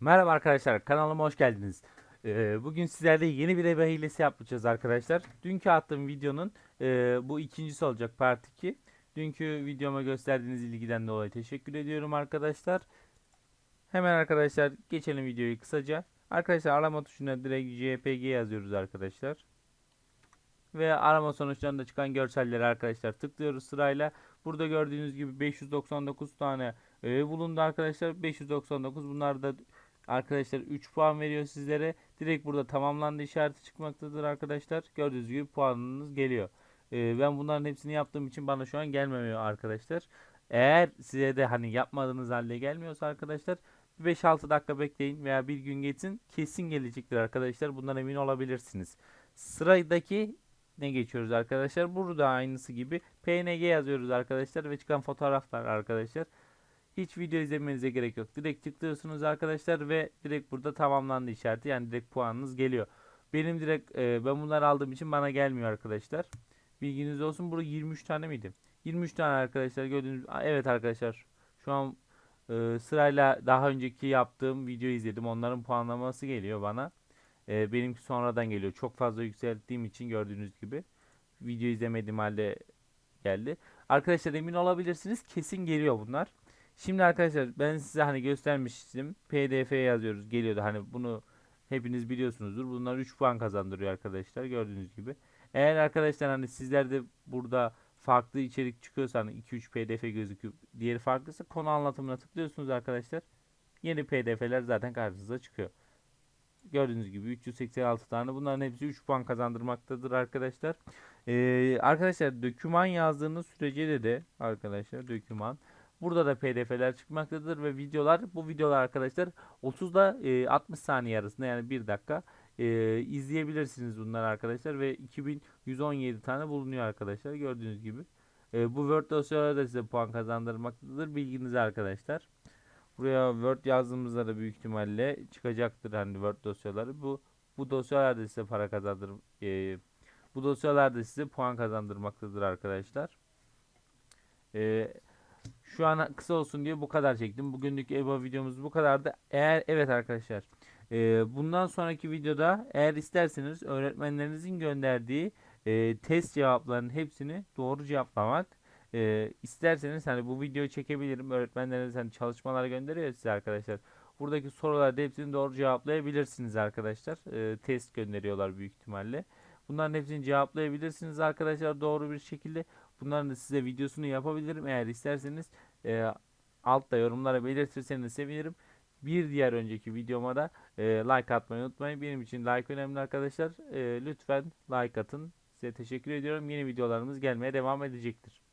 Merhaba arkadaşlar kanalıma hoş geldiniz. Ee, bugün sizlerle yeni bir ebe hilesi yapacağız arkadaşlar. Dünkü attığım videonun e, bu ikincisi olacak part 2. Dünkü videoma gösterdiğiniz ilgiden dolayı teşekkür ediyorum arkadaşlar. Hemen arkadaşlar geçelim videoyu kısaca. Arkadaşlar arama tuşuna direkt JPG yazıyoruz arkadaşlar. Ve arama sonuçlarında çıkan görselleri arkadaşlar tıklıyoruz sırayla. Burada gördüğünüz gibi 599 tane öğe bulundu arkadaşlar. 599 bunlar da arkadaşlar 3 puan veriyor sizlere. Direkt burada tamamlandı işareti çıkmaktadır arkadaşlar. Gördüğünüz gibi puanınız geliyor. Ee, ben bunların hepsini yaptığım için bana şu an gelmemiyor arkadaşlar. Eğer size de hani yapmadığınız halde gelmiyorsa arkadaşlar 5-6 dakika bekleyin veya bir gün geçsin kesin gelecektir arkadaşlar. Bundan emin olabilirsiniz. Sıradaki ne geçiyoruz arkadaşlar? Burada aynısı gibi PNG yazıyoruz arkadaşlar ve çıkan fotoğraflar arkadaşlar. Hiç video izlemenize gerek yok. Direkt tıklıyorsunuz arkadaşlar ve direkt burada tamamlandı işareti. Yani direkt puanınız geliyor. Benim direkt e, ben bunları aldığım için bana gelmiyor arkadaşlar. Bilginiz olsun. Burada 23 tane miydi? 23 tane arkadaşlar gördüğünüz. Evet arkadaşlar. Şu an e, sırayla daha önceki yaptığım video izledim. Onların puanlaması geliyor bana. E, benimki sonradan geliyor. Çok fazla yükselttiğim için gördüğünüz gibi. Video izlemediğim halde geldi. Arkadaşlar emin olabilirsiniz. Kesin geliyor bunlar. Şimdi arkadaşlar ben size hani göstermiştim. PDF yazıyoruz. Geliyordu. Hani bunu hepiniz biliyorsunuzdur. Bunlar 3 puan kazandırıyor arkadaşlar. Gördüğünüz gibi. Eğer arkadaşlar hani sizlerde burada farklı içerik çıkıyorsa hani 2-3 PDF gözüküp diğeri farklıysa konu anlatımına tıklıyorsunuz arkadaşlar. Yeni PDF'ler zaten karşınıza çıkıyor. Gördüğünüz gibi 386 tane. Bunların hepsi 3 puan kazandırmaktadır arkadaşlar. Ee, arkadaşlar döküman yazdığınız sürece de de arkadaşlar döküman Burada da pdf'ler çıkmaktadır ve videolar bu videolar arkadaşlar 30 ile 60 saniye arasında yani 1 dakika e, izleyebilirsiniz bunlar arkadaşlar ve 2117 tane bulunuyor arkadaşlar gördüğünüz gibi. E, bu Word dosyaları da size puan kazandırmaktadır bilginize arkadaşlar. Buraya Word yazdığımızda da büyük ihtimalle çıkacaktır hani Word dosyaları. Bu bu dosyalar da size para kazandır e, bu dosyalar da size puan kazandırmaktadır arkadaşlar. Eee şu an kısa olsun diye bu kadar çektim. Bugünlük EBA videomuz bu kadardı. Eğer evet arkadaşlar e, bundan sonraki videoda eğer isterseniz öğretmenlerinizin gönderdiği e, test cevaplarının hepsini doğru cevaplamak e, isterseniz hani bu videoyu çekebilirim. Öğretmenleriniz hani çalışmalar gönderiyor size arkadaşlar. Buradaki sorularda hepsini doğru cevaplayabilirsiniz arkadaşlar. E, test gönderiyorlar büyük ihtimalle. Bunların hepsini cevaplayabilirsiniz arkadaşlar doğru bir şekilde. Bunların da size videosunu yapabilirim. Eğer isterseniz e, altta yorumlara belirtirseniz sevinirim. Bir diğer önceki videoma da e, like atmayı unutmayın. Benim için like önemli arkadaşlar. E, lütfen like atın. Size teşekkür ediyorum. Yeni videolarımız gelmeye devam edecektir.